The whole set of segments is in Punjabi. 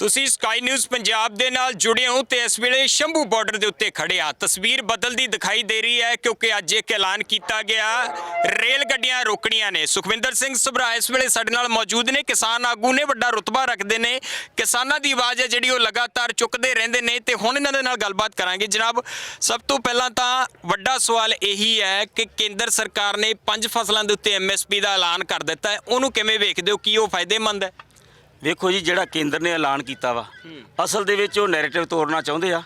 ਤੁਸੀਂ ਸਕਾਈ ਨਿਊਜ਼ ਪੰਜਾਬ ਦੇ ਨਾਲ ਜੁੜੇ ਹੋ ਤੇ ਇਸ ਵੇਲੇ ਸ਼ੰਭੂ ਬਾਰਡਰ ਦੇ ਉੱਤੇ ਖੜੇ ਆ। ਤਸਵੀਰ ਬਦਲਦੀ ਦਿਖਾਈ ਦੇ ਰਹੀ ਹੈ ਕਿਉਂਕਿ ਅੱਜ ਇੱਕ ਐਲਾਨ ਕੀਤਾ ਗਿਆ। ਰੇਲ ਗੱਡੀਆਂ ਰੋਕਣੀਆਂ ਨੇ। ਸੁਖਵਿੰਦਰ ਸਿੰਘ ਸਭਰਾ ਇਸ ਵੇਲੇ ਸਾਡੇ ਨਾਲ ਮੌਜੂਦ ਨੇ। ਕਿਸਾਨ ਆਗੂ ਨੇ ਵੱਡਾ ਰੁਤਬਾ ਰੱਖਦੇ ਨੇ। ਕਿਸਾਨਾਂ ਦੀ ਆਵਾਜ਼ ਹੈ ਜਿਹੜੀ ਉਹ ਲਗਾਤਾਰ ਚੁੱਕਦੇ ਰਹਿੰਦੇ ਨੇ ਤੇ ਹੁਣ ਇਹਨਾਂ ਦੇ ਨਾਲ ਗੱਲਬਾਤ ਕਰਾਂਗੇ। ਜਨਾਬ, ਸਭ ਤੋਂ ਪਹਿਲਾਂ ਤਾਂ ਵੱਡਾ ਸਵਾਲ ਇਹੀ ਹੈ ਕਿ ਕੇਂਦਰ ਸਰਕਾਰ ਨੇ ਪੰਜ ਫਸਲਾਂ ਦੇ ਉੱਤੇ ਐਮਐਸਪੀ ਦਾ ਐਲਾਨ ਕਰ ਦਿੱਤਾ ਹੈ। ਉਹਨੂੰ ਕਿਵੇਂ ਵੇਖਦੇ ਹੋ? ਕੀ ਉਹ ਫਾਇਦੇਮੰਦ ਹੈ? ਵੇਖੋ ਜੀ ਜਿਹੜਾ ਕੇਂਦਰ ਨੇ ਐਲਾਨ ਕੀਤਾ ਵਾ ਅਸਲ ਦੇ ਵਿੱਚ ਉਹ ਨੈਰੇਟਿਵ ਤੋੜਨਾ ਚਾਹੁੰਦੇ ਆ।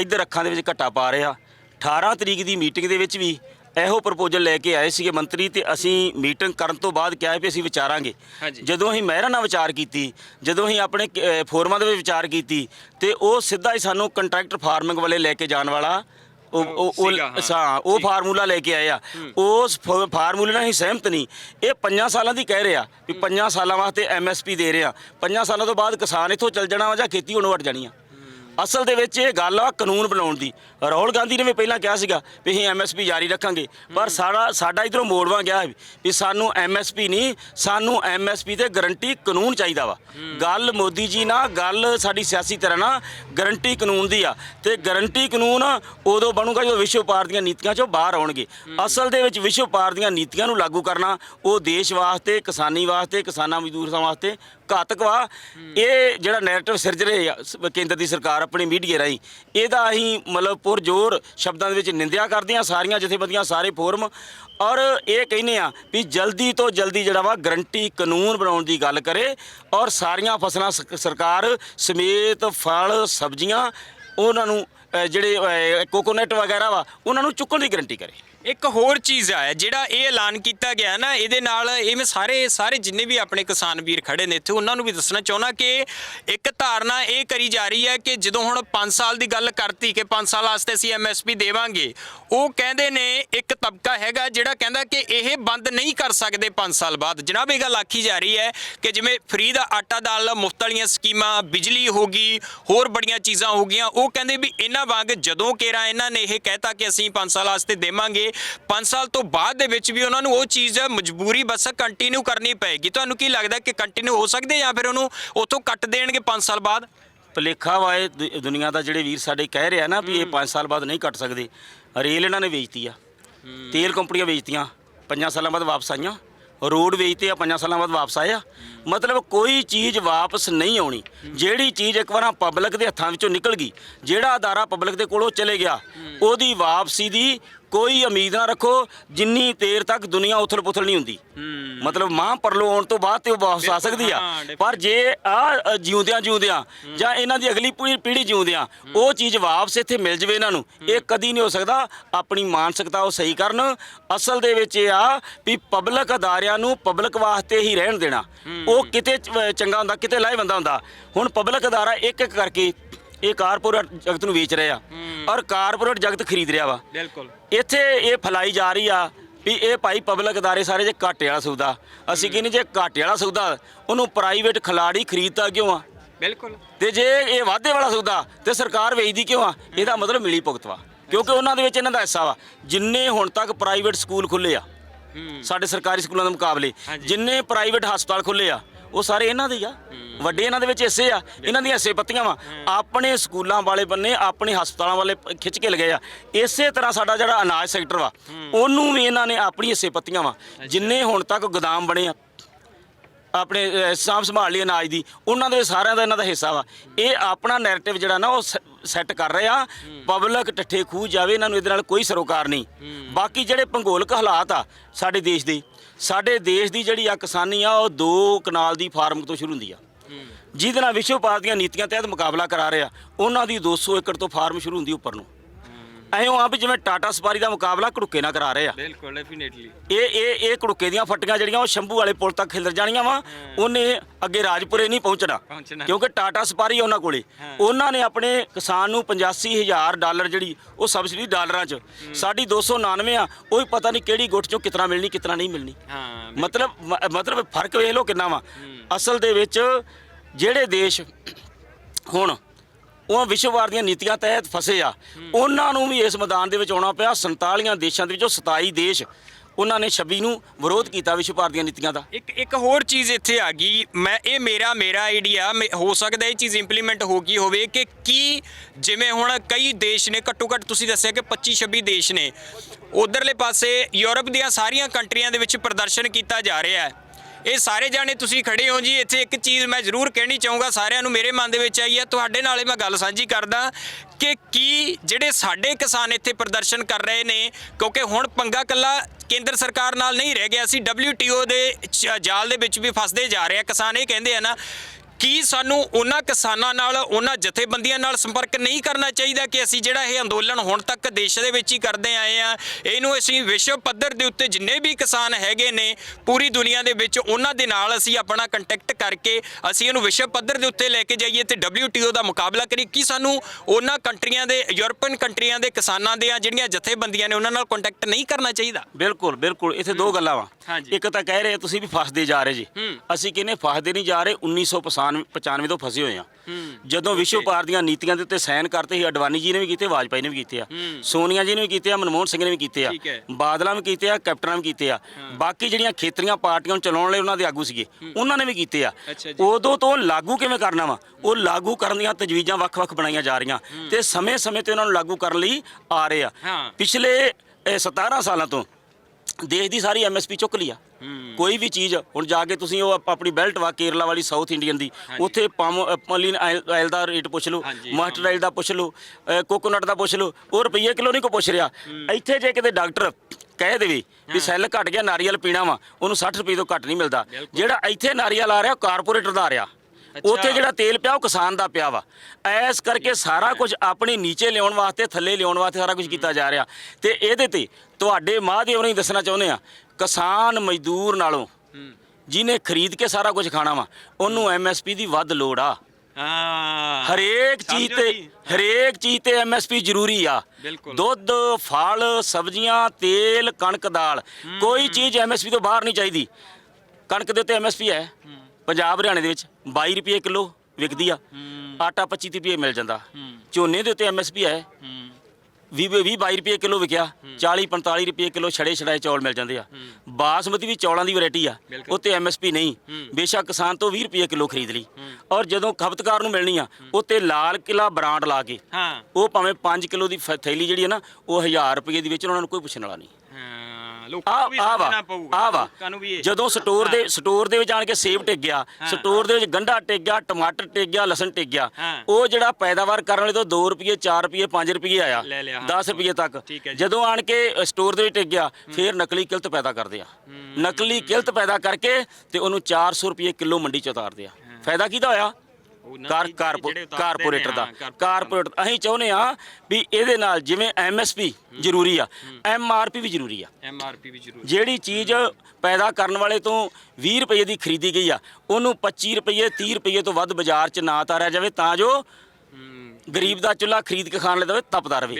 ਇੱਧਰ ਅੱਖਾਂ ਦੇ ਵਿੱਚ ਘੱਟਾ ਪਾ ਰਹੇ ਆ। 18 ਤਰੀਕ ਦੀ ਮੀਟਿੰਗ ਦੇ ਵਿੱਚ ਵੀ ਇਹੋ ਪ੍ਰਪੋਜ਼ਲ ਲੈ ਕੇ ਆਏ ਸੀਗੇ ਮੰਤਰੀ ਤੇ ਅਸੀਂ ਮੀਟਿੰਗ ਕਰਨ ਤੋਂ ਬਾਅਦ ਕਿਹਾ ਵੀ ਅਸੀਂ ਵਿਚਾਰਾਂਗੇ। ਜਦੋਂ ਅਸੀਂ ਮਹਿਰਾਂ ਨਾਲ ਵਿਚਾਰ ਕੀਤੀ ਜਦੋਂ ਅਸੀਂ ਆਪਣੇ ਫੋਰਮਾਂ ਦੇ ਵਿੱਚ ਵਿਚਾਰ ਕੀਤੀ ਤੇ ਉਹ ਸਿੱਧਾ ਹੀ ਸਾਨੂੰ ਕੰਟਰੈਕਟ ਫਾਰਮਿੰਗ ਵਾਲੇ ਲੈ ਕੇ ਜਾਣ ਵਾਲਾ ਉਹ ਉਹ-। ਉਹ ਹਾਂ। ਉਹ ਫਾਰਮੂਲਾ ਲੈ ਕੇ ਆਏ ਆ। ਉਸ ਫ- ਫਾਰਮੂਲੇ ਨਾਲ ਹੀ ਸਹਿਮਤ ਨਹੀਂ। ਇਹ ਪੰਜਾਂ ਸਾਲਾਂ ਦੀ ਕਹਿ ਰਿਹਾ ਵੀ ਪੰਜਾਂ ਸਾਲਾਂ ਵਾਸਤੇ ਐਮਐਸਪੀ ਦੇ ਰਹੇ। ਪੰਜਾਂ ਸਾਲਾਂ ਤੋਂ ਬਾਅਦ ਕਿਸਾਨ ਇੱਥੋਂ ਚੱਲ ਜਾਣਾ ਵਾ ਜਾਂ ਖੇਤੀ ਹੋਣੋਂ ਹਟ ਜਾਣੀ ਆ। ਅਸਲ ਦੇ ਵਿੱਚ ਇਹ ਗੱਲ ਆ ਕਾਨੂੰਨ ਬਣਾਉਣ ਦੀ। ਰਾਹੁਲ ਗਾਂਧੀ ਨੇ ਵੀ ਪਹਿਲਾਂ ਕਿਹਾ ਸੀਗਾ ਵੀ ਅਸੀਂ ਐਮਐਸਪੀ ਜਾਰੀ ਰੱਖਾਂਗੇ। ਪਰ ਸਾਡਾ ਸਾਡਾ ਇਧਰੋਂ ਮੋੜਵਾ ਗਿਆ ਵੀ ਸਾਨੂੰ ਐਮਐਸਪੀ ਨਹੀਂ ਸਾਨੂੰ ਐਮਐਸਪੀ ਤੇ ਗਰੰਟੀ ਕਾਨੂੰਨ ਚਾਹੀਦਾ ਵਾ। ਗੱਲ ਮੋਦੀ ਜੀ ਨਾਲ ਗੱਲ ਸਾਡੀ ਸਿਆਸੀ ਤਰ੍ਹਾਂ ਨਾਲ ਗਰੰਟੀ ਕਾਨੂੰਨ ਦੀ ਆ। ਤੇ ਗਰੰਟੀ ਕਾਨੂੰਨ ਉਦੋਂ ਬਣੂਗਾ ਜਦੋਂ ਵਿਸ਼ਵ ਪਾਰ ਦੀਆਂ ਨੀਤੀਆਂ ਚੋਂ ਬਾਹਰ ਆਉਣਗੇ। ਅਸਲ ਦੇ ਵਿੱਚ ਵਿਸ਼ਵ ਪਾਰ ਦੀਆਂ ਨੀਤੀਆਂ ਨੂੰ ਲਾਗੂ ਕਰਨਾ ਉਹ ਦੇਸ਼ ਵਾਸਤੇ ਕਿਸਾਨੀ ਵਾਸਤੇ ਕਿਸਾਨਾਂ ਮਜ਼ਦੂਰਾਂ ਵਾਸਤੇ ਘਾਤਕ ਵਾ। ਇਹ ਜਿਹੜਾ ਨੈਰੇਟਿਵ ਸਿਰਜ ਰਹੇ ਆ ਸ- ਕੇਂਦਰ ਦੀ ਸਰਕਾਰ ਆਪਣੀ ਮੀਡੀਆ ਰਾਹੀਂ ਇਹਦਾ ਅਸੀਂ ਮਤਲਬ ਪੁਰਜੋਰ ਸ਼ਬਦਾਂ ਦੇ ਵਿੱਚ ਨਿੰਦਿਆ ਕਰਦੇ ਆ ਸਾਰੀਆਂ ਜਥੇਬੰਦੀਆਂ ਸਾਰੇ ਫੋਰਮ। ਔਰ ਇਹ ਕਹਿੰਦੇ ਆ ਵੀ ਜਲਦੀ ਤੋਂ ਜਲਦੀ ਜਿਹੜਾ ਵਾ ਗਰੰਟੀ ਕਾਨੂੰਨ ਬਣਾਉਣ ਦੀ ਗੱਲ ਕਰੇ ਔਰ ਸਾਰੀਆਂ ਫਸਲਾਂ ਸ- ਸਰਕਾਰ ਸਮੇਤ ਫਲ ਸਬਜ਼ੀਆਂ ਉਹਨਾਂ ਨੂੰ ਅ, ਜਿਹੜੇ ਕੋਕੋਨਟ ਵਗੈਰਾ ਵਾ ਉਹਨਾਂ ਨੂੰ ਚੁੱਕਣ ਦੀ ਗਰੰਟੀ ਕਰੇ। ਇੱਕ ਹੋਰ ਚੀਜ਼ ਆ, ਜਿਹੜਾ ਇਹ ਐਲਾਨ ਕੀਤਾ ਗਿਆ ਨਾ, ਇਹਦੇ ਨਾਲ ਇਹ ਮੈਂ ਸਾਰੇ ਸਾਰੇ ਜਿੰਨੇ ਵੀ ਆਪਣੇ ਕਿਸਾਨ ਵੀਰ ਖੜੇ ਨੇ ਇੱਥੇ, ਉਹਨਾਂ ਨੂੰ ਵੀ ਦੱਸਣਾ ਚਾਹੁੰਦਾ ਕਿ ਇੱਕ ਧਾਰਨਾ ਇਹ ਕਰੀ ਜਾ ਰਹੀ ਹੈ ਕਿ ਜਦੋਂ ਹੁਣ 5 ਸਾਲ ਦੀ ਗੱਲ ਕਰਤੀ ਕਿ 5 ਸਾਲ ਵਾਸਤੇ ਅਸੀਂ ਐਮਐਸਪੀ ਦੇਵਾਂਗੇ, ਉਹ ਕਹਿੰਦੇ ਨੇ ਇੱਕ ਤਬਕਾ ਹੈਗਾ ਜਿਹੜਾ ਕਹਿੰਦਾ ਕਿ ਇਹ ਬੰਦ ਨਹੀਂ ਕਰ ਸਕਦੇ 5 ਸਾਲ ਬਾਅਦ। ਜਨਾਬ, ਇਹ ਗੱਲ ਆਖੀ ਜਾ ਰਹੀ ਹੈ ਕਿ ਜਿਵੇਂ ਫ੍ਰੀ ਦਾ ਆਟਾ ਦਾਲ, ਮੁਫਤ ਵਾਲੀਆਂ ਸਕੀਮਾਂ, ਬਿਜਲੀ ਹੋ ਗਈ, ਹੋਰ ਬੜੀਆਂ ਚੀਜ਼ਾਂ ਹੋ ਗਈਆਂ, ਉਹ ਕਹਿੰਦੇ ਵੀ ਇਹਨਾਂ ਵਾਂਗ ਜਦੋਂ ਕੇਰਾ ਇਹਨਾਂ ਨੇ ਇਹ ਕਹਿਤਾ ਕਿ ਅਸੀਂ 5 ਸਾਲ ਵਾਸਤੇ ਦੇਵਾਂਗੇ 5 ਸਾਲ ਤੋਂ ਬਾਅਦ ਦੇ ਵਿੱਚ ਵੀ ਉਹਨਾਂ ਨੂੰ ਉਹ ਚੀਜ਼ ਮਜਬੂਰੀ ਬਸ ਕੰਟੀਨਿਊ ਕਰਨੀ ਪਏਗੀ। ਤੁਹਾਨੂੰ ਕੀ ਲੱਗਦਾ ਕਿ ਕੰਟੀਨਿਊ ਹੋ ਸਕਦੇ ਜਾਂ ਫਿਰ ਉਹਨੂੰ ਉੱਥੋਂ ਕੱਟ ਦੇਣਗੇ 5 ਸਾਲ ਬਾਅਦ? ਭੁਲੇਖਾ ਵਾ ਇਹ ਦੁ- ਦੁਨੀਆ ਦਾ ਜਿਹੜੇ ਵੀਰ ਸਾਡੇ ਕਹਿ ਰਿਹਾ ਨਾ ਵੀ ਇਹ 5 ਸਾਲ ਬਾਅਦ ਨਹੀਂ ਕੱਟ ਸਕਦੇ। ਰੇਲ ਇਹਨਾਂ ਨੇ ਵੇਚਤੀ ਆ। ਤੇਲ ਕੰਪਨੀਆਂ ਵੇਚਤੀਆਂ 5 ਸਾਲਾਂ ਬਾਅਦ ਵਾਪਸ ਆਈਆਂ। ਰੋਡ ਵੇਚਤੇ ਆ 5 ਸਾਲਾਂ ਬਾਅਦ ਵਾਪਸ ਆਇਆ ਮਤਲਬ ਕੋਈ ਚੀਜ਼ ਵਾਪਸ ਨਹੀਂ ਆਉਣੀ। ਜਿਹੜੀ ਚੀਜ਼ ਇੱਕ ਵਾਰ ਪਬਲਿਕ ਦੇ ਹੱਥਾਂ ਵਿੱਚੋਂ ਨਿਕਲ ਗਈ ਜਿਹੜਾ ਅਦਾਰਾ ਪਬਲਿਕ ਦੇ ਕੋਲੋਂ ਚਲੇ ਗਿਆ ਉਹਦੀ ਵਾਪਸੀ ਦੀ ਕੋਈ ਉਮੀਦ ਨਾ ਰੱਖੋ ਜਿੰਨੀ ਦੇਰ ਤੱਕ ਦੁਨੀਆ ਉਥਲ-ਪੁਥਲ ਨਹੀਂ ਹੁੰਦੀ। ਮਤਲਬ ਮਾਂ ਪਰਲੋ ਆਉਣ ਤੋਂ ਬਾਅਦ ਤੇ ਉਹ ਵਾਪਸ ਆ ਸਕਦੀ ਆ। ਪਰ ਜੇ ਆ ਜਿਉਂਦਿਆਂ ਜਿਉਂਦਿਆਂ ਜਾਂ ਇਹਨਾਂ ਦੀ ਅਗਲੀ ਪੀੜ੍ਹੀ ਪੀੜ੍ਹੀ ਜਿਉਂਦਿਆਂ ਉਹ ਚੀਜ਼ ਵਾਪਸ ਇੱਥੇ ਮਿਲ ਜਵੇ ਇਹਨਾਂ ਨੂੰ ਇਹ ਕਦੀ ਨਹੀਂ ਹੋ ਸਕਦਾ ਆਪਣੀ ਮਾਨਸਿਕਤਾ ਉਹ ਸਹੀ ਕਰਨ। ਅਸਲ ਦੇ ਵਿੱਚ ਇਹ ਆ ਵੀ ਪਬਲਿਕ ਅਦਾਰਿਆਂ ਨੂੰ ਪਬਲਿਕ ਵਾਸਤੇ ਹੀ ਰਹਿਣ ਦੇਣਾ। ਉਹ ਕਿਤੇ ਚੰਗਾ ਹੁੰਦਾ ਕਿਤੇ ਲਾਹੇਵੰਦਾ ਹੁੰਦਾ। ਹੁਣ ਪਬਲਿਕ ਅਦਾਰਾ ਇੱਕ ਇੱਕ ਕਰਕੇ ਇਹ ਕਾਰਪੋਰੇਟ ਜਗਤ ਨੂੰ ਵੇਚ ਰਹੇ। ਆ ਔਰ ਕਾਰਪੋਰੇਟ ਜਗਤ ਖਰੀਦ ਰਿਹਾ ਵਾ। ਬਿਲਕੁਲ। ਇੱਥੇ ਇਹ ਫਲਾਈ ਜਾ ਰਹੀ ਆ ਵੀ ਇਹ ਭਾਈ ਪਬਲਿਕ ਅਦਾਰੇ ਸਾਰੇ ਜੇ ਘਾਟੇ ਵਾਲਾ ਸੌਦਾ। ਅਸੀਂ ਕਹਿੰਦੇ ਜੇ ਘਾਟੇ ਵਾਲਾ ਸੌਦਾ ਉਹਨੂੰ ਪ੍ਰਾਈਵੇਟ ਖਿਲਾੜੀ ਖਰੀਦਦਾ ਕਿਉਂ ਆ? ਬਿਲਕੁਲ। ਤੇ ਜੇ ਇਹ ਵਾਧੇ ਵਾਲਾ ਸੌਦਾ ਤੇ ਸਰਕਾਰ ਵੇਚਦੀ ਕਿਉਂ ਆ? ਇਹਦਾ ਮਤਲਬ ਮਿਲੀ ਭੁਗਤ ਵਾ। ਕਿਉਂਕਿ ਉਹਨਾਂ ਦੇ ਵਿੱਚ ਇਹਨਾਂ ਦਾ ਹਿੱਸਾ ਵਾ। ਜਿੰਨੇ ਹੁਣ ਤੱਕ ਪ੍ਰਾਈਵੇਟ ਸਕੂਲ ਖੁੱਲੇ ਆ ਸਾਡੇ ਸਰਕਾਰੀ ਸਕੂਲਾਂ ਦੇ ਮੁਕਾਬਲੇ। ਜਿੰਨੇ ਪ੍ਰਾਈਵੇਟ ਹਸਪਤਾਲ ਖੁੱਲੇ ਆ ਉਹ ਸਾਰੇ ਇਹਨਾਂ ਦੇ ਹੀ ਆ। ਵੱਡੇ ਇਹਨਾਂ ਦੇ ਵਿੱਚ ਹਿੱਸੇ ਆ। ਇਹਨਾਂ ਦੀਆਂ ਹਿੱਸੇ ਪੱਤੀਆਂ ਵਾ। ਆਪਣੇ ਸਕੂਲਾਂ ਵਾਲੇ ਬੰਨੇ ਆਪਣੇ ਹਸਪਤਾਲਾਂ ਵਾਲੇ ਖਿੱਚ ਕੇ ਲਗਏ ਆ। ਇਸੇ ਤਰ੍ਹਾਂ ਸਾਡਾ ਜਿਹੜਾ ਅਨਾਜ ਸੈਕਟਰ ਵਾ ਉਹਨੂੰ ਵੀ ਇਹਨਾਂ ਨੇ ਆਪਣੀ ਹਿੱਸੇ ਪੱਤੀਆਂ ਵਾ। ਜਿੰਨੇ ਹੁਣ ਤੱਕ ਗੋਦਾਮ ਬਣੇ ਆ ਆਪਣੇ ਸਾਂਭ ਸੰਭਾਲ ਲਈ ਅਨਾਜ ਦੀ ਉਹਨਾਂ ਦੇ ਸਾਰਿਆਂ ਦਾ ਇਹਨਾਂ ਦਾ ਹਿੱਸਾ ਵਾ। ਇਹ ਆਪਣਾ ਨੈਰੇਟਿਵ ਜਿਹੜਾ ਨਾ ਉਹ ਸੈੱਟ ਕਰ ਰਹੇ ਆ। ਪਬਲਿਕ ਟੱਠੇ ਖੂਹ ਜਾਵੇ ਇਹਨਾਂ ਨੂੰ ਇਹਦੇ ਨਾਲ ਕੋਈ ਸਰੋਕਾਰ ਨਹੀਂ। ਬਾਕੀ ਜਿਹੜੇ ਭੂਗੋਲਿਕ ਹਾਲਾਤ ਆ ਸਾਡੇ ਦੇਸ਼ ਦੇ ਸਾਡੇ ਦੇਸ਼ ਦੀ ਜਿਹੜੀ ਆ ਕਿਸਾਨੀ ਆ ਉਹ ਦੋ ਕਨਾਲ ਦੀ ਫਾਰਮ ਤੋਂ ਸ਼ੁਰੂ ਹੁੰਦੀ ਆ। ਜਿਹਦੇ ਨਾਲ ਵਿਸ਼ਵ ਪਾਰ ਦੀਆਂ ਨੀਤੀਆਂ ਤਹਿਤ ਮੁਕਾਬਲਾ ਕਰਾ ਰਹੇ ਆ ਉਹਨਾਂ ਦੀ 200 ਏਕੜ ਤੋਂ ਫਾਰਮ ਸ਼ੁਰੂ ਹੁੰਦੀ ਉੱਪਰ ਨੂੰ। ਐਂ ਆ ਵੀ ਜਿਵੇਂ ਟਾਟਾ ਸਪਾਰੀ ਦਾ ਮੁਕਾਬਲਾ ਘੜੁੱਕੇ ਨਾਲ ਕਰਾ ਰਹੇ ਆ। ਬਿਲਕੁਲ ਡੈਫੀਨੇਟਲੀ ਇਹ ਇਹ ਇਹ ਕੁੜਕੇ ਦੀਆਂ ਫੱਟੀਆਂ ਜਿਹੜੀਆਂ ਉਹ ਸ਼ੰਭੂ ਵਾਲੇ ਪੁਲ ਤੱਕ ਖਿਲਰ ਜਾਣੀਆਂ ਵਾ। ਉਹਨੇ ਅੱਗੇ ਰਾਜਪੁਰੇ ਨਹੀਂ ਪਹੁੰਚਣਾ। ਪਹੁੰਚਣਾ। ਕਿਉਂਕਿ ਟਾਟਾ ਸਪਾਰੀ ਉਹਨਾਂ ਕੋਲੇ। ਉਹਨਾਂ ਨੇ ਆਪਣੇ ਕਿਸਾਨ ਨੂੰ 85000 ਡਾਲਰ ਜਿਹੜੀ ਉਹ ਸਬਸਿਡੀ ਡਾਲਰਾਂ 'ਚ। ਸਾਡੀ 299 ਆ ਉਹ ਵੀ ਪਤਾ ਨਹੀਂ ਕਿਹੜੀ ਗੁੱਟ 'ਚੋਂ ਕਿਤਨਾ ਮਿਲਣੀ ਕਿਤਨਾ ਨਹੀਂ ਮਿਲਣੀ। ਹਾਂ ਮਤਲਬ ਮ- ਮਤਲਬ ਫ਼ਰਕ ਵੇਖ ਲਓ ਕਿੰਨਾ ਵਾ। ਅਸਲ ਦੇ ਵਿੱਚ ਜਿਹੜੇ ਦੇਸ਼ ਹੁਣ ਉਹ ਵਿਸ਼ਵਵਾਰ ਦੀਆਂ ਨੀਤੀਆਂ ਤਹਿਤ ਫਸੇ ਆ। ਉਹਨਾਂ ਨੂੰ ਵੀ ਇਸ ਮੈਦਾਨ ਦੇ ਵਿੱਚ ਆਉਣਾ ਪਿਆ। 47 ਦੇਸ਼ਾਂ ਦੇ ਵਿੱਚੋਂ 27 ਦੇਸ਼ ਉਹਨਾਂ ਨੇ 26 ਨੂੰ ਵਿਰੋਧ ਕੀਤਾ ਵਿਸ਼ਵ ਭਾਰਤੀ ਦੀਆਂ ਨੀਤੀਆਂ ਦਾ। ਇੱਕ ਇੱਕ ਹੋਰ ਚੀਜ਼ ਇੱਥੇ ਆ ਗਈ। ਮੈਂ, ਇਹ ਮੇਰਾ ਮੇਰਾ ਆਈਡੀਆ ਹੋ ਸਕਦਾ ਇਹ ਚੀਜ਼ ਇੰਪਲੀਮੈਂਟ ਹੋ ਗਈ ਹੋਵੇ ਕਿ ਕੀ ਜਿਵੇਂ ਹੁਣ ਕਈ ਦੇਸ਼ ਨੇ ਘੱਟੋ ਘੱਟ ਤੁਸੀਂ ਦੱਸਿਆ ਕਿ 25 26 ਦੇਸ਼ ਨੇ, ਉਧਰਲੇ ਪਾਸੇ ਯੂਰਪ ਦੀਆਂ ਸਾਰੀਆਂ ਕੰਟਰੀਆਂ ਦੇ ਵਿੱਚ ਪ੍ਰਦਰਸ਼ਨ ਕੀਤਾ ਜਾ ਰਿਹਾ ਹੈ। ਇਹ ਸਾਰੇ ਜਾਣੇ ਤੁਸੀਂ ਖੜੇ ਹੋ ਜੀ, ਇੱਥੇ ਇੱਕ ਚੀਜ਼ ਮੈਂ ਜ਼ਰੂਰ ਕਹਿਣੀ ਚਾਹੂੰਗਾ, ਸਾਰਿਆਂ ਨੂੰ ਮੇਰੇ ਮਨ ਦੇ ਵਿੱਚ ਆਈ ਹੈ, ਤੁਹਾਡੇ ਨਾਲ ਹੀ ਮੈਂ ਗੱਲ ਸਾਂਝੀ ਕਰਦਾ ਕਿ ਕੀ ਜਿਹੜੇ ਸਾਡੇ ਕਿਸਾਨ ਇੱਥੇ ਪ੍ਰਦਰਸ਼ਨ ਕਰ ਰਹੇ ਨੇ, ਕਿਉਂਕਿ ਹੁਣ ਪੰਗਾ ਕੱਲਾ ਕੇਂਦਰ ਸਰਕਾਰ ਨਾਲ ਨਹੀਂ ਰਹਿ ਗਿਆ ਸੀ WTO ਦੇ ਚ- ਜਾਲ ਦੇ ਵਿੱਚ ਵੀ ਫਸਦੇ ਜਾ ਰਹੇ ਆ ਕਿਸਾਨ, ਇਹ ਕਹਿੰਦੇ ਆ ਨਾ ਕੀ ਸਾਨੂੰ ਉਹਨਾਂ ਕਿਸਾਨਾਂ ਨਾਲ, ਉਹਨਾਂ ਜਥੇਬੰਦੀਆਂ ਨਾਲ ਸੰਪਰਕ ਨਹੀਂ ਕਰਨਾ ਚਾਹੀਦਾ ਕਿ ਅਸੀਂ ਜਿਹੜਾ ਇਹ ਅੰਦੋਲਨ ਹੁਣ ਤੱਕ ਦੇਸ਼ ਦੇ ਵਿੱਚ ਹੀ ਕਰਦੇ ਆਏ ਆ ਇਹਨੂੰ ਅਸੀਂ ਵਿਸ਼ਵ ਪੱਧਰ ਦੇ ਉੱਤੇ ਜਿੰਨੇ ਵੀ ਕਿਸਾਨ ਹੈਗੇ ਨੇ, ਪੂਰੀ ਦੁਨੀਆ ਦੇ ਵਿੱਚ ਉਹਨਾਂ ਦੇ ਨਾਲ ਅਸੀਂ ਆਪਣਾ ਕੰਟੈਕਟ ਕਰਕੇ ਅਸੀਂ ਇਹਨੂੰ ਵਿਸ਼ਵ ਪੱਧਰ ਦੇ ਉੱਤੇ ਲੈ ਕੇ ਜਾਈਏ ਤੇ WTO ਦਾ ਮੁਕਾਬਲਾ ਕਰੀਏ। ਕੀ ਸਾਨੂੰ ਉਹਨਾਂ ਕੰਟਰੀਆਂ ਦੇ, ਯੂਰਪੀਅਨ ਕੰਟਰੀਆਂ ਦੇ ਕਿਸਾਨਾਂ ਦੀਆਂ ਜਿਹੜੀਆਂ ਜਥੇਬੰਦੀਆਂ ਨੇ ਉਹਨਾਂ ਨਾਲ ਕੰਟੈਕਟ ਨਹੀਂ ਕਰਨਾ ਚਾਹੀਦਾ? ਬਿਲਕੁਲ ਬਿਲਕੁਲ। ਇੱਥੇ ਦੋ ਗੱਲਾਂ ਵਾ। ਹਾਂਜੀ। ਇੱਕ ਤਾਂ ਕਹਿ ਰਹੇ ਤੁਸੀਂ ਵੀ ਫਸਦੇ ਜਾ ਰਹੇ ਜੀ। ਹੂੰ। ਅਸੀਂ ਕਹਿੰਦੇ ਫਸਦੇ ਨਹੀਂ ਜਾ ਰਹੇ 1995 ਤੋਂ ਫਸੇ ਹੋਏ ਆ। ਜਦੋਂ ਵਿਸ਼ਵ ਭਾਰਤ ਦੀਆਂ ਨੀਤੀਆਂ ਦੇ ਉੱਤੇ ਸਾਈਨ ਕਰਤੇ ਸੀ ਅਡਵਾਨੀ ਜੀ ਨੇ ਵੀ ਕੀਤੇ ਵਾਜਪਾਈ ਨੇ ਵੀ ਕੀਤੇ ਆ। ਸੋਨੀਆ ਜੀ ਨੇ ਵੀ ਕੀਤੇ ਆ ਮਨਮੋਹਨ ਸਿੰਘ ਨੇ ਵੀ ਕੀਤੇ ਆ। ਠੀਕ ਹੈ। ਬਾਦਲਾਂ ਵੀ ਕੀਤੇ ਆ ਕੈਪਟਨਾਂ ਵੀ ਕੀਤੇ ਆ। ਬਾਕੀ ਜਿਹੜੀਆਂ ਖੇਤਰੀਆਂ ਪਾਰਟੀਆਂ ਨੂੰ ਚਲਾਉਣ ਲਈ ਉਹਨਾਂ ਦੇ ਆਗੂ ਸੀਗੇ ਉਹਨਾਂ ਨੇ ਵੀ ਕੀਤੇ ਆ। ਅੱਛਾ ਜੀ। ਉਦੋਂ ਤੋਂ ਲਾਗੂ ਕਿਵੇਂ ਕਰਨਾ ਵਾ? ਉਹ ਲਾਗੂ ਕਰਨ ਦੀਆਂ ਤਜਵੀਜ਼ਾਂ ਵੱਖ-ਵੱਖ ਬਣਾਈਆਂ ਜਾ ਰਹੀਆਂ। ਤੇ ਸਮੇਂ-ਸਮੇਂ ਤੇ ਉਹਨਾਂ ਨੂੰ ਲਾਗੂ ਕਰਨ ਲਈ ਆ ਰਹੇ ਆ। ਹਾਂ। ਪਿਛਲੇ ਇਹ 17 ਸਾਲਾਂ ਤੋਂ ਦੇਸ਼ ਦੀ ਸਾਰੀ ਐਮਐਸਪੀ ਚੁੱਕ ਲਈ ਆ। ਕੋਈ ਵੀ ਚੀਜ਼ ਹੁਣ ਜਾ ਕੇ ਤੁਸੀਂ ਉਹ ਆਪ- ਆਪਣੀ ਬੈਲਟ ਵਾ ਕੇਰਲਾ ਵਾਲੀ ਸਾਊਥ ਇੰਡੀਅਨ ਦੀ। ਉੱਥੇ ਪਾਮ ਪਮਲਿਨ ਆਇਲ ਦਾ ਰੇਟ ਪੁੱਛ ਲਓ ਮਸਟਰਡ ਆਇਲ ਦਾ ਪੁੱਛ ਲਓ ਕੋਕੋਨਟ ਦਾ ਪੁੱਛ ਲਓ ਉਹ ਰੁਪਈਏ ਕਿਲੋ ਨਹੀਂ ਕੋ ਪੁੱਛ ਰਿਹਾ। ਇੱਥੇ ਜੇ ਕਿਤੇ ਡਾਕਟਰ ਕਹਿ ਦੇਵੇ ਵੀ ਸੈੱਲ ਘਟ ਗਿਆ ਨਾਰੀਅਲ ਪੀਣਾ ਵਾ ਉਹਨੂੰ 60 ਰੁਪਏ ਤੋਂ ਘੱਟ ਨਹੀਂ ਮਿਲਦਾ। ਜਿਹੜਾ ਇੱਥੇ ਨਾਰੀਅਲ ਆ ਰਿਹਾ ਉਹ ਕਾਰਪੋਰੇਟਰ ਦਾ ਆ ਰਿਹਾ। ਉੱਥੇ ਜਿਹੜਾ ਤੇਲ ਪਿਆ ਉਹ ਕਿਸਾਨ ਦਾ ਪਿਆ ਵਾ। ਐਸ ਕਰਕੇ ਸਾਰਾ ਕੁਝ ਆਪਣੇ ਨੀਚੇ ਲਿਆਉਣ ਵਾਸਤੇ ਥੱਲੇ ਲਿਆਉਣ ਵਾਸਤੇ ਸਾਰਾ ਕੁਝ ਕੀਤਾ ਜਾ ਰਿਹਾ। ਤੇ ਇਹਦੇ ਤੇ ਤੁਹਾਡੇ ਮਹਾਦੇਵ ਨੇ ਦੱਸਣਾ ਚਾਹੁੰਦੇ ਆ ਕਿਸਾਨ ਮਜ਼ਦੂਰ ਨਾਲੋਂ ਜਿਹਨੇ ਖਰੀਦ ਕੇ ਸਾਰਾ ਕੁਝ ਖਾਣਾ ਵਾ ਉਹਨੂੰ ਐਮਐਸਪੀ ਦੀ ਵੱਧ ਲੋੜ ਆ। ਹਾਂ। ਹਰੇਕ ਚੀਜ਼ ਤੇ। ਹਰੇਕ ਚੀਜ਼ ਤੇ ਐਮਐਸਪੀ ਜ਼ਰੂਰੀ ਆ। ਦੁੱਧ ਫਲ ਸਬਜ਼ੀਆਂ ਤੇਲ ਕਣਕ ਦਾਲ। ਕੋਈ ਚੀਜ਼ ਐਮਐਸਪੀ ਤੋਂ ਬਾਹਰ ਨਹੀਂ ਚਾਹੀਦੀ। ਕਣਕ ਦੇ ਉੱਤੇ ਐਮਐਸਪੀ ਹੈ। ਪੰਜਾਬ ਹਰਿਆਣੇ ਦੇ ਵਿੱਚ 22 ਰੁਪਏ ਕਿਲੋ ਵਿਕਦੀ ਆ। ਆਟਾ 25 ਰੁਪਏ ਮਿਲ ਜਾਂਦਾ। ਝੋਨੇ ਦੇ ਉੱਤੇ ਐਮਐਸਪੀ ਹੈ। 20 20 22 ਰੁਪਏ ਕਿਲੋ ਵਿਕਿਆ। 40 45 ਰੁਪਏ ਕਿਲੋ ਛੜੇ ਛੜਾਏ ਚੌਲ ਮਿਲ ਜਾਂਦੇ ਆ। ਬਾਸਮਤੀ ਵੀ ਚੌਲਾਂ ਦੀ ਵੈਰਾਈਟੀ ਆ। ਉੱਤੇ ਐਮਐਸਪੀ ਨਹੀਂ। ਬੇਸ਼ੱਕ ਕਿਸਾਨ ਤੋਂ 20 ਰੁਪਏ ਕਿਲੋ ਖਰੀਦ ਲਈ। ਔਰ ਜਦੋਂ ਖਪਤਕਾਰ ਨੂੰ ਮਿਲਣੀ ਆ ਉੱਤੇ ਲਾਲ ਕਿਲਾ ਬ੍ਰਾਂਡ ਲਾ ਕੇ। ਉਹ ਭਾਵੇਂ 5 ਕਿਲੋ ਦੀ ਥੈਲੀ ਜਿਹੜੀ ਹੈ ਨਾ ਉਹ 1000 ਰੁਪਏ ਦੀ ਵਿੱਚ ਉਹਨਾਂ ਨੂੰ ਕੋਈ ਪੁੱਛਣ ਵਾਲਾ ਨਹੀਂ। ਲੋਕਾਂ ਨੂੰ ਵੀ ਆ ਵਾ ਸਮਝਣਾ ਪਊਗਾ। ਆ ਵਾ। ਲੋਕਾਂ ਨੂੰ ਵੀ ਇਹ- ਜਦੋਂ ਸਟੋਰ ਦੇ ਸਟੋਰ ਦੇ ਵਿੱਚ ਆਣ ਕੇ ਸੇਬ ਟਿਕ ਗਿਆ ਸਟੋਰ ਦੇ ਵਿੱਚ ਗੰਢਾ ਟਿਕ ਗਿਆ ਟਮਾਟਰ ਟਿਕ ਗਿਆ ਲਸਣ ਟਿਕ ਗਿਆ ਹਾਂ। ਉਹ ਜਿਹੜਾ ਪੈਦਾਵਾਰ ਕਰਨ ਵਾਲੇ ਤੋਂ 2 ਰੁਪਏ 4 ਰੁਪਏ 5 ਰੁਪਏ ਆਇਆ ਲੈ ਲਿਆ, ਹਾਂ। 10 ਰੁਪਏ ਤੱਕ। ਠੀਕ ਹੈ ਜੀ। ਜਦੋਂ ਆਣ ਕੇ ਸਟੋਰ ਦੇ ਵਿੱਚ ਟਿਕ ਗਿਆ ਫਿਰ ਨਕਲੀ ਕਿਲਤ ਪੈਦਾ ਕਰਦੇ ਆ। ਨਕਲੀ ਕਿਲਤ ਪੈਦਾ ਕਰਕੇ ਤੇ ਉਹਨੂੰ 400 ਰੁਪਏ ਕਿਲੋ ਮੰਡੀ ਚ ਉਤਾਰਦੇ ਆ। ਫਾਇਦਾ ਕਿਹਦਾ ਹੋਇਆ? ਕਾਰਪੋਰੇਟਰ ਦਾ ਕਾਰਪੋਰੇਟਰ ਕਾਰਪੋਰੇਟ ਅਸੀਂ ਚਾਹੁੰਦੇ ਆ ਵੀ ਇਹਦੇ ਨਾਲ ਜਿਵੇਂ ਐਮਐਸਪੀ ਜ਼ਰੂਰੀ ਆ ਐਮਆਰਪੀ ਵੀ ਜ਼ਰੂਰੀ ਆ। ਐਮਆਰਪੀ ਵੀ ਜ਼ਰੂਰ ਜਿਹੜੀ ਚੀਜ਼ ਪੈਦਾ ਕਰਨ ਵਾਲੇ ਤੋਂ 20 ਰੁਪਏ ਦੀ ਖਰੀਦੀ ਗਈ ਆ ਉਹਨੂੰ 25 ਰੁਪਏ 30 ਰੁਪਏ ਤੋਂ ਵੱਧ ਬਾਜ਼ਾਰ 'ਚ ਨਾ ਉਤਾਰਿਆ ਜਾਵੇ ਤਾਂ ਜੋ ਗਰੀਬ ਦਾ ਚੁੱਲ੍ਹਾ ਖਰੀਦ ਕੇ ਖਾਣ ਲਈ ਦੇਵੇ ਤਪਦਾ ਰਵੇ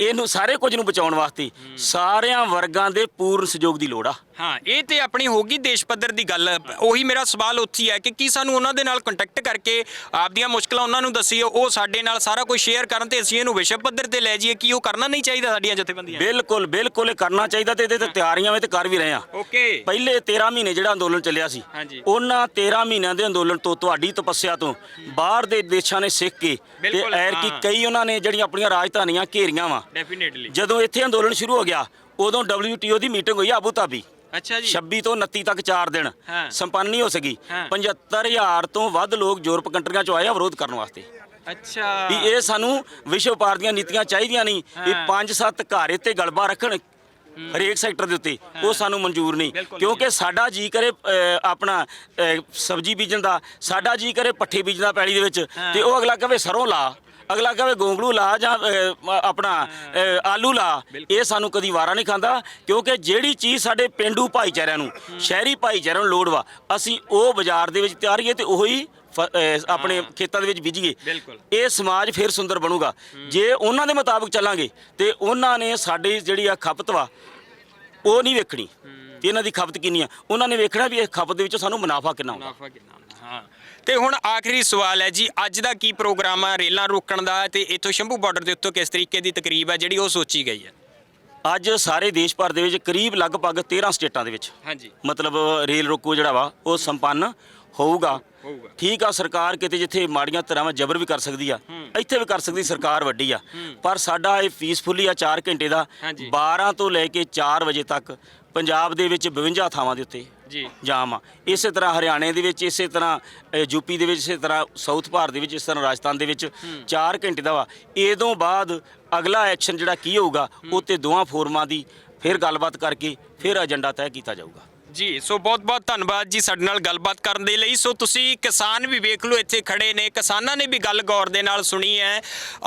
ਇਹਨੂੰ ਸਾਰੇ ਕੁਝ ਨੂੰ ਬਚਾਉਣ ਵਾਸਤੇ ਸਾਰਿਆਂ ਵਰਗਾਂ ਦੇ ਪੂਰਨ ਸਹਿਯੋਗ ਦੀ ਲੋੜ ਆ। ਹਾਂ ਇਹ ਤੇ ਆਪਣੀ ਹੋਗੀ ਦੇਸ਼ ਪੱਧਰ ਦੀ ਗੱਲ। ਉਹੀ ਮੇਰਾ ਸਵਾਲ ਉੱਥੇ ਹੀ ਹੈ ਕਿ ਕੀ ਸਾਨੂੰ ਉਹਨਾਂ ਦੇ ਨਾਲ ਕੰਟੈਕਟ ਕਰਕੇ ਆਪਦੀਆਂ ਮੁਸ਼ਕਲਾਂ ਉਹਨਾਂ ਨੂੰ ਦੱਸੀਏ ਉਹ ਸਾਡੇ ਨਾਲ ਸਾਰਾ ਕੁਝ ਸ਼ੇਅਰ ਕਰਨ ਤੇ ਅਸੀਂ ਇਹਨੂੰ ਵਿਸ਼ਵ ਪੱਧਰ ਤੇ ਲੈ ਜਾਈਏ ਕੀ ਉਹ ਕਰਨਾ ਨਹੀਂ ਚਾਹੀਦਾ ਸਾਡੀਆਂ ਜਥੇਬੰਦੀਆਂ? ਬਿਲਕੁਲ ਬਿਲਕੁਲ ਇਹ ਕਰਨਾ ਚਾਹੀਦਾ ਤੇ ਇਹਦੇ ਤੇ ਤਿਆਰੀਆਂ ਵੀ ਤੇ ਕਰ ਵੀ ਰਹੇ ਆ ਓਕੇ ਪਹਿਲੇ 13 ਮਹੀਨੇ ਜਿਹੜਾ ਅੰਦੋਲਨ ਚੱਲਿਆ ਸੀ ਹਾਂਜੀ। ਉਹਨਾਂ 13 ਮਹੀਨਿਆਂ ਦੇ ਅੰਦੋਲਨ ਤੋਂ ਤੁਹਾਡੀ ਤਪੱਸਿਆ ਤੋਂ ਬਾਹਰ ਦੇ ਦੇਸ਼ਾਂ ਨੇ ਸਿੱਖ ਕੇ ਤੇ ਬਿਲਕੁਲ, ਐਰ ਕੀ ਹਾਂ। ਕਈ ਉਹਨਾਂ ਨੇ ਜਿਹੜੀਆਂ ਆਪਣੀਆਂ ਰਾਜਧਾਨੀਆਂ ਘੇਰੀਆਂ ਵਾ। ਡੈਫੀਨਿਟਲੀ ਜਦੋਂ ਇੱਥੇ ਅੰਦੋਲਨ ਸ਼ੁਰੂ ਹੋ ਗਿਆ ਉਦੋਂ WTO ਦੀ ਮੀਟਿੰਗ ਹੋਈ ਆਬੂ ਧਾਬੀ ਅੱਛਾ ਜੀ। 26 ਤੋਂ 29 ਤੱਕ 4 ਦਿਨ ਹਾਂ। ਸੰਪੰਨ ਨਹੀਂ ਹੋ ਸਕੀ। ਹਾਂ। 75000 ਤੋਂ ਵੱਧ ਲੋਕ ਯੂਰਪ ਕੰਟਰੀਆਂ ਚੋਂ ਆਏ ਆ ਵਿਰੋਧ ਕਰਨ ਵਾਸਤੇ। ਅੱਛਾ। ਵੀ ਇਹ ਸਾਨੂੰ ਵਿਸ਼ਵ ਭਾਰਤ ਦੀਆਂ ਨੀਤੀਆਂ ਚਾਹੀਦੀਆਂ ਨਹੀਂ ਵੀ ਹਾਂ। ਪੰਜ ਸੱਤ ਘਰ ਤੇ ਗਲਬਾ ਰੱਖਣ ਹਰੇਕ ਸੈਕਟਰ ਦੇ ਉੱਤੇ। ਉਹ ਸਾਨੂੰ ਮਨਜ਼ੂਰ ਨਹੀਂ। ਬਿਲਕੁਲ ਕਿਉਂਕਿ ਸਾਡਾ ਜੀ ਕਰੇ ਅ, ਆਪਣਾ ਅ, ਸਬਜ਼ੀ ਬੀਜਣ ਦਾ ਸਾਡਾ ਜੀ ਕਰੇ ਪੱਠੇ ਬੀਜਣ ਦਾ ਪੈਲੀ ਦੇ ਵਿੱਚ। ਤੇ ਉਹ ਅਗਲਾ ਕਹੇ ਸਰੋਂ ਲਾ। ਅਗਲਾ ਕਹੇ ਗੋਂਗਲੂ ਲਾ ਜਾਂ ਅ, ਆਪਣਾ ਆਲੂ ਲਾ। ਇਹ ਸਾਨੂੰ ਕਦੀ ਵਾਰਾ ਨਹੀਂ ਖਾਂਦਾ ਕਿਉਂਕਿ ਜਿਹੜੀ ਚੀਜ਼ ਸਾਡੇ ਪਿੰਡੂ ਭਾਈਚਾਰਿਆਂ ਨੂੰ ਸ਼ਹਿਰੀ ਭਾਈਚਾਰਿਆਂ ਨੂੰ ਲੋੜ ਵਾ ਅਸੀਂ ਉਹ ਬਾਜ਼ਾਰ ਦੇ ਵਿੱਚ ਤਿਆਰੀਏ ਤੇ ਉਹੀ ਫ- ਆਪਣੇ। ਖੇਤਾਂ ਦੇ ਵਿੱਚ ਬੀਜੀਏ। ਬਿਲਕੁਲ। ਇਹ ਸਮਾਜ ਫਿਰ ਸੁੰਦਰ ਬਣੂਗਾ। ਜੇ ਉਹਨਾਂ ਦੇ ਮੁਤਾਬਕ ਚੱਲਾਂਗੇ ਤੇ ਉਹਨਾਂ ਨੇ ਸਾਡੀ ਜਿਹੜੀ ਆ ਖਪਤ ਵਾ ਉਹ ਨਹੀਂ ਵੇਖਣੀ। ਤੇ ਇਹਨਾਂ ਦੀ ਖਪਤ ਕਿੰਨੀ ਆ? ਉਹਨਾਂ ਨੇ ਵੇਖਣਾ ਵੀ ਇਹ ਖਪਤ ਦੇ ਵਿੱਚ ਸਾਨੂੰ ਮੁਨਾਫਾ ਕਿੰਨਾ ਆਉਂਦਾ। ਮੁਨਾਫਾ ਕਿੰਨਾ ਹੁੰਦਾ ਹਾਂ। ਤੇ ਹੁਣ ਆਖਰੀ ਸਵਾਲ ਹੈ ਜੀ ਅੱਜ ਦਾ ਕੀ ਪ੍ਰੋਗਰਾਮ ਆ? ਰੇਲਾਂ ਰੋਕਣ ਦਾ ਤੇ ਇੱਥੋਂ ਸ਼ੰਭੂ ਬਾਰਡਰ ਦੇ ਉੱਤੋਂ ਕਿਸ ਤਰੀਕੇ ਦੀ ਤਕਰੀਬ ਹੈ ਜਿਹੜੀ ਉਹ ਸੋਚੀ ਗਈ ਹੈ? ਅੱਜ ਸਾਰੇ ਦੇਸ਼ ਭਰ ਦੇ ਵਿੱਚ ਕਰੀਬ ਲਗਭਗ 13 ਸਟੇਟਾਂ ਦੇ ਵਿੱਚ ਹਾਂਜੀ। ਮਤਲਬ ਰੇਲ ਰੋਕੋ ਜਿਹੜਾ ਵਾ ਉਹ ਸੰਪੰਨ ਹੋਊਗਾ। ਹੋਊਗਾ। ਠੀਕ ਆ ਸਰਕਾਰ ਕਿਤੇ ਜਿੱਥੇ ਮਾੜੀਆਂ ਤਰ੍ਹਾਂ ਜ਼ਬਰ ਵੀ ਕਰ ਸਕਦੀ ਆ ਇੱਥੇ ਵੀ ਕਰ ਸਕਦੀ ਸਰਕਾਰ ਵੱਡੀ ਆ। ਪਰ ਸਾਡਾ ਇਹ ਪੀਸਫੁਲੀ ਆ 4 ਘੰਟੇ ਦਾ ਹਾਂਜੀ। 12 ਤੋਂ ਲੈ ਕੇ 4 ਵਜੇ ਤੱਕ ਪੰਜਾਬ ਦੇ ਵਿੱਚ 52 ਥਾਵਾਂ ਦੇ ਉੱਤੇ ਜੀ। ਜਾਮ ਆ। ਇਸੇ ਤਰ੍ਹਾਂ ਹਰਿਆਣੇ ਦੇ ਵਿੱਚ ਇਸੇ ਤਰ੍ਹਾਂ ਯੂਪੀ ਦੇ ਵਿੱਚ ਇਸੇ ਤਰ੍ਹਾਂ ਸਾਊਥ ਭਾਰਤ ਦੇ ਵਿੱਚ ਇਸ ਤਰ੍ਹਾਂ ਰਾਜਸਥਾਨ ਦੇ ਵਿੱਚ 4 ਘੰਟੇ ਦਾ ਵਾ। ਇਹਦੋਂ ਬਾਅਦ ਅਗਲਾ ਐਕਸ਼ਨ ਜਿਹੜਾ ਕੀ ਹੋਊਗਾ ਉਹ ਤੇ ਦੋਵਾਂ ਫੋਰਮਾਂ ਦੀ ਫਿਰ ਗੱਲਬਾਤ ਕਰਕੇ ਫਿਰ ਏਜੰਡਾ ਤੈਅ ਕੀਤਾ ਜਾਊਗਾ। ਜੀ, ਸੋ ਬਹੁਤ ਬਹੁਤ ਧੰਨਵਾਦ ਜੀ ਸਾਡੇ ਨਾਲ ਗੱਲਬਾਤ ਕਰਨ ਦੇ ਲਈ। ਸੋ ਤੁਸੀਂ ਕਿਸਾਨ ਵੀ ਵੇਖ ਲਓ, ਇੱਥੇ ਖੜੇ ਨੇ। ਕਿਸਾਨਾਂ ਨੇ ਵੀ ਗੱਲ ਗੌਰ ਦੇ ਨਾਲ ਸੁਣੀ ਹੈ।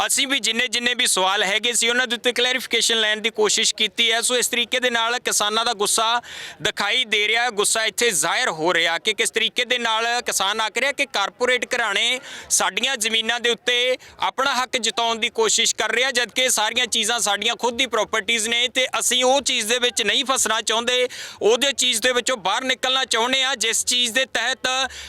ਅਸੀਂ ਵੀ ਜਿੰਨੇ ਜਿੰਨੇ ਵੀ ਸਵਾਲ ਹੈਗੇ ਸੀ, ਉਹਨਾਂ ਦੇ ਉੱਤੇ ਕਲੈਰੀਫਿਕੇਸ਼ਨ ਲੈਣ ਦੀ ਕੋਸ਼ਿਸ਼ ਕੀਤੀ ਹੈ। ਸੋ ਇਸ ਤਰੀਕੇ ਦੇ ਨਾਲ ਕਿਸਾਨਾਂ ਦਾ ਗੁੱਸਾ ਦਿਖਾਈ ਦੇ ਰਿਹਾ ਗੁੱਸਾ ਇੱਥੇ ਜ਼ਾਹਿਰ ਹੋ ਰਿਹਾ ਕਿ ਕਿਸ ਤਰੀਕੇ ਦੇ ਨਾਲ ਕਿਸਾਨ ਆਖ ਰਿਹਾ ਕਿ ਕਾਰਪੋਰੇਟ ਘਰਾਣੇ ਸਾਡੀਆਂ ਜ਼ਮੀਨਾਂ ਦੇ ਉੱਤੇ ਆਪਣਾ ਹੱਕ ਜਿਤਾਉਣ ਦੀ ਕੋਸ਼ਿਸ਼ ਕਰ ਰਿਹਾ, ਜਦਕਿ ਸਾਰੀਆਂ ਚੀਜ਼ਾਂ ਸਾਡੀਆਂ ਖੁਦ ਦੀ ਪ੍ਰਾਪਰਟੀਆਂ ਨੇ ਤੇ ਅਸੀਂ ਉਹ ਚੀਜ਼ ਦੇ ਵਿੱਚ ਨਹੀਂ ਫਸਣਾ ਚਾਹੁੰਦੇ। ਉਹਦੇ ਚੀਜ਼ ਦੇ ਵਿੱਚੋਂ ਬਾਹਰ ਨਿਕਲਣਾ ਚਾਹੁੰਦੇ ਆ, ਜਿਸ ਚੀਜ਼ ਦੇ ਤਹਿਤ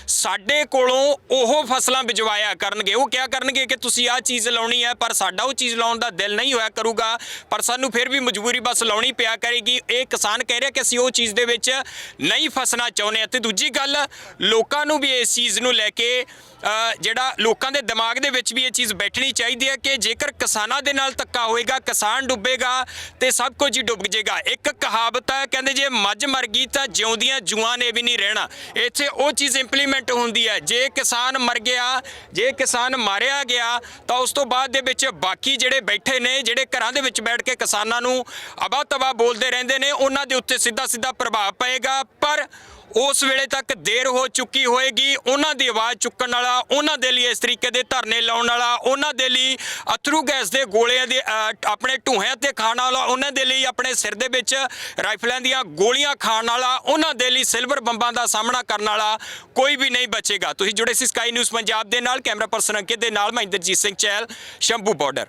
ਸਾਡੇ ਕੋਲੋਂ ਉਹ ਫਸਲਾਂ ਬਿਜਵਾਇਆ ਕਰਨਗੇ। ਉਹ ਕਿਆ ਕਰਨਗੇ ਕਿ ਤੁਸੀਂ ਆਹ ਚੀਜ਼ ਲਾਉਣੀ ਹੈ, ਪਰ ਸਾਡਾ ਉਹ ਚੀਜ਼ ਲਾਉਣ ਦਾ ਦਿਲ ਨਹੀਂ ਹੋਇਆ ਕਰੂਗਾ, ਪਰ ਸਾਨੂੰ ਫਿਰ ਵੀ ਮਜਬੂਰੀ ਬਸ ਲਾਉਣੀ ਪਿਆ ਕਰੇਗੀ। ਇਹ ਕਿਸਾਨ ਕਹਿ ਰਿਹਾ ਕਿ ਅਸੀਂ ਉਹ ਚੀਜ਼ ਦੇ ਵਿੱਚ ਨਹੀਂ ਫਸਣਾ ਚਾਹੁੰਦੇ। ਆ ਤੇ ਦੂਜੀ ਗੱਲ, ਲੋਕਾਂ ਨੂੰ ਵੀ ਇਸ ਚੀਜ਼ ਨੂੰ ਲੈ ਕੇ ਜਿਹੜਾ ਲੋਕਾਂ ਦੇ ਦਿਮਾਗ ਦੇ ਵਿੱਚ ਵੀ ਇਹ ਚੀਜ਼ ਬੈਠਣੀ ਚਾਹੀਦੀ ਹੈ ਕਿ ਜੇਕਰ ਕਿਸਾਨਾਂ ਦੇ ਨਾਲ ਧੱਕਾ ਹੋਏਗਾ, ਕਿਸਾਨ ਡੁੱਬੇਗਾ ਤੇ ਸਭ ਕੁਝ ਹੀ ਡੁੱਬ ਜਾਏਗਾ ਇੱਕ ਕਹਾਵਤ ਹੈ, ਕਹਿੰਦੇ ਜੇ ਮੱਝ ਮਰ ਗਈ ਤਾਂ ਜਿਉਂਦੀਆਂ ਜੂਆਂ ਨੇ ਵੀ ਨਹੀਂ ਰਹਿਣਾ। ਇੱਥੇ ਉਹ ਚੀਜ਼ ਇੰਪਲੀਮੈਂਟ ਹੁੰਦੀ ਹੈ, ਜੇ ਕਿਸਾਨ ਮਰ ਗਿਆ, ਜੇ ਕਿਸਾਨ ਮਾਰਿਆ ਗਿਆ, ਤਾਂ ਉਸ ਤੋਂ ਬਾਅਦ ਦੇ ਵਿੱਚ ਬਾਕੀ ਜਿਹੜੇ ਬੈਠੇ ਨੇ, ਜਿਹੜੇ ਘਰਾਂ ਦੇ ਵਿੱਚ ਬੈਠ ਕੇ ਕਿਸਾਨਾਂ ਨੂੰ ਅਬਾ ਤਬਾ ਬੋਲਦੇ ਰਹਿੰਦੇ ਨੇ, ਉਹਨਾਂ ਦੇ ਉੱਤੇ ਸਿੱਧਾ ਸਿੱਧਾ ਪ੍ਰਭਾਵ ਪਏਗਾ। ਪਰ ਉਸ ਵੇਲੇ ਤੱਕ ਦੇਰ ਹੋ ਚੁੱਕੀ ਹੋਏਗੀ। ਉਹਨਾਂ ਦੀ ਆਵਾਜ਼ ਚੁੱਕਣ ਵਾਲਾ, ਉਹਨਾਂ ਦੇ ਲਈ ਇਸ ਤਰੀਕੇ ਦੇ ਧਰਨੇ ਲਾਉਣ ਵਾਲਾ, ਉਹਨਾਂ ਦੇ ਲਈ ਅਥਰੂ ਗੈਸ ਦੇ ਗੋਲਿਆਂ ਦੇ ਆਪਣੇ ਢੂਹਿਆਂ ਤੇ ਖਾਣ ਵਾਲਾ, ਉਹਨਾਂ ਦੇ ਲਈ ਆਪਣੇ ਸਿਰ ਦੇ ਵਿੱਚ ਰਾਈਫਲਾਂ ਦੀਆਂ ਗੋਲੀਆਂ ਖਾਣ ਵਾਲਾ, ਉਹਨਾਂ ਦੇ ਲਈ ਸਿਲਵਰ ਬੰਬਾਂ ਦਾ ਸਾਹਮਣਾ ਕਰਨ ਵਾਲਾ ਕੋਈ ਵੀ ਨਹੀਂ ਬਚੇਗਾ। ਤੁਸੀਂ ਜੁੜੇ ਸੀ ਸਕਾਈ ਨਿਊਜ਼ ਪੰਜਾਬ ਦੇ ਨਾਲ, ਕੈਮਰਾ ਪਰਸਨ ਅੰਕਿਤ ਦੇ ਨਾਲ ਮੈਂ ਇੰਦਰਜੀਤ ਸਿੰਘ ਚਹਿਲ, ਸ਼ੰਭੂ ਬਾਰਡਰ